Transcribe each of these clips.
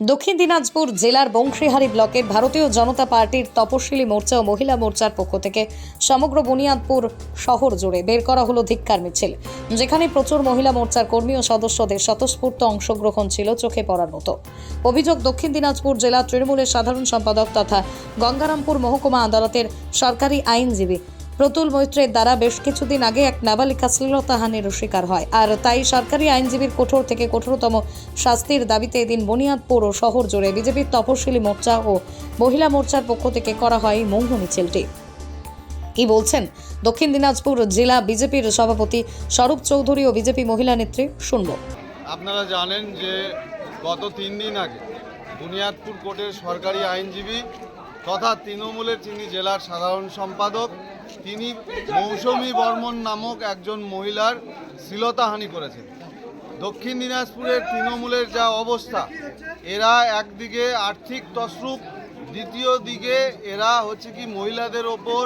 দক্ষিণ দিনাজপুর জেলার বংশীহারি ব্লকের ভারতীয় জনতা পার্টির তপশিলি মোর্চা ও মহিলা মোর্চার পক্ষ থেকে সমগ্র বুনিয়াদপুর শহর জুড়ে বের করা হলো ধিক্কার মিছিল, যেখানে প্রচুর মহিলা মোর্চার কর্মী ও সদস্যদের স্বতঃস্ফূর্ত অংশগ্রহণ ছিল চোখে পড়ার মতো। অভিযোগ দক্ষিণ দিনাজপুর জেলা তৃণমূলের সাধারণ সম্পাদক তথা গঙ্গারামপুর মহকুমা আদালতের সরকারি আইনজীবী প্রতুল মৈত্রের দ্বারা বেশ কিছুদিন আগে এক নাবালিকা শ্লীলতাহানির শিকার হয়। আর তাই সরকারি আইনজীবীর কঠোর থেকে কঠোরতম শাস্তির দাবিতে এদিন বুনিয়াদপুর ও শহর জুড়ে বিজেপির তপশিলি মোর্চা ও মহিলা মোর্চার পক্ষ থেকে করা হয় মৌন মিছিলটি। কি বলছেন? দক্ষিণ দিনাজপুর জেলা বিজেপির সভাপতি স্বরূপ চৌধুরী ও বিজেপি মহিলা নেত্রী শুনব। আপনারা জানেন যে গত তিন দিন আগে বুনিয়াদপুর কোর্টের সরকারি আইনজীবী তথা তৃণমূলের তিনি জেলার সাধারণ সম্পাদক তিনি মৌসুমী বর্মন নামক একজন মহিলার শ্লীলতাহানি করেছেন। দক্ষিণ দিনাজপুরের তৃণমূলের যা অবস্থা, এরা একদিকে আর্থিক তসরূপ দ্বিতীয় দিকে এরা হচ্ছে কি মহিলাদের ওপর,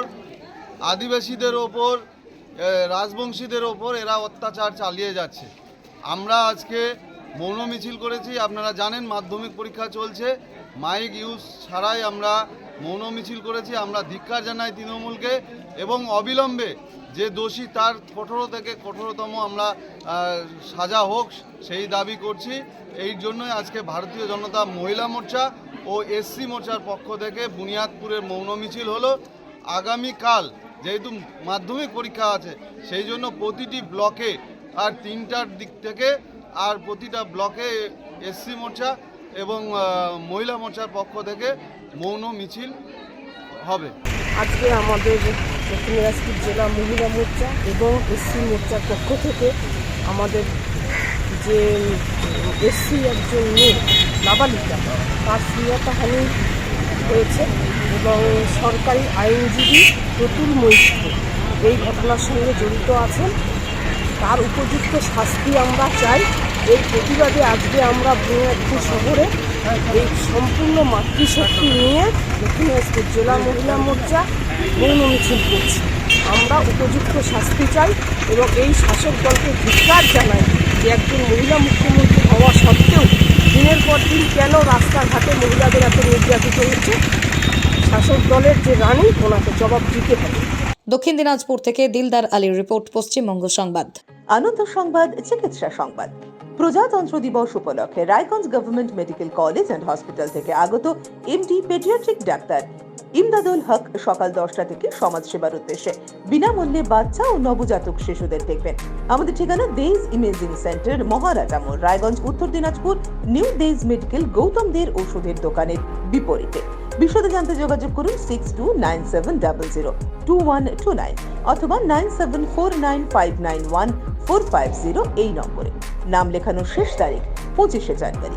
আদিবাসীদের ওপর রাজবংশীদের ওপর এরা অত্যাচার চালিয়ে যাচ্ছে। আমরা আজকে মৌন মিছিল করেছি, আপনারা জানেন, মাধ্যমিক পরীক্ষা চলছে। মাইক ইউজ ছাড়াই আমরা মৌন মিছিল করেছি, আমরা ধিক্কার জানাই তৃণমূলকে এবং অবিলম্বে যে দোষী তার কঠোর থেকে কঠোরতম আমরা সাজা হোক, সেই দাবি করছি। এই জন্যই আজকে ভারতীয় জনতা মহিলা মোর্চা ও এসসি মোর্চার পক্ষ থেকে বুনিয়াদপুরের মৌন মিছিল হলো। আগামীকাল যেহেতু মাধ্যমিক পরীক্ষা আছে, সেই জন্য প্রতিটি ব্লকে আর তিনটার দিক থেকে আর প্রতিটা ব্লকে এসসি মোর্চা এবং মহিলা মোর্চার পক্ষ থেকে মৌন মিছিল হবে। আজকে আমাদের দক্ষিণ দিনাজপুর জেলা মহিলা মোর্চা এবং এসসি মোর্চার পক্ষ থেকে আমাদের যে এসসি একজন মেয়ে, নাবালিকা, তার শ্লীলতাহানি হয়েছে এবং সরকারি আইনজীবী প্রতুল মৈত্র এই ঘটনার সঙ্গে জড়িত আছেন। তার উপযুক্ত শাস্তি আমরা চাই। এই প্রতিবাদে আজকে আমরা বুনিয়াদপুর শহরে এই সম্পূর্ণ মাতৃশক্তি নিয়ে দক্ষিণ দিনাজপুর জেলা মহিলা মোর্চা মৌন মিছিল করছি। আমরা উপযুক্ত শাস্তি চাই এবং এই শাসক দলকে ধিক্কার জানাই যে একজন মহিলা মুখ্যমন্ত্রী হওয়া সত্ত্বেও দিনের পর দিন কেন রাস্তাঘাটে মহিলাদের এত নির্যাতিত হচ্ছে? শাসক দলের যে রানী ওনাকে জবাব দিতে হবে। দক্ষিণ দিনাজপুর থেকে দিলদার আলীর রিপোর্ট পশ্চিমবঙ্গ সংবাদ। আনন্দ সংবাদ চিকিৎসা সংবাদ। প্রজাতন্ত্র দিবস উপলক্ষে Raiganj government medical college and hospital থেকে আগত MD paediatric doctor Imdadul Haque সকাল দশটা থেকে সমাজসেবার উদ্দেশ্যে। বিনামূল্যে বাচ্চা ও নবজাতক শিশুদের দেখবেন। আমাদের ঠিকানা দেজ ইমেজিং সেন্টার মহারাজা মোড় রায়গঞ্জ, উত্তর দিনাজপুর নিউ দেজ মেডিকেল গৌতম দের ওষুধের দোকানের বিপরীতে। বিশদে জানতে যোগাযোগ করুন six two nine seven double zero two one two nine অথবা nine seven four nine five nine one four five zero এই নম্বরে। নাম লেখানোর শেষ তারিখ পঁচিশে জানুয়ারি।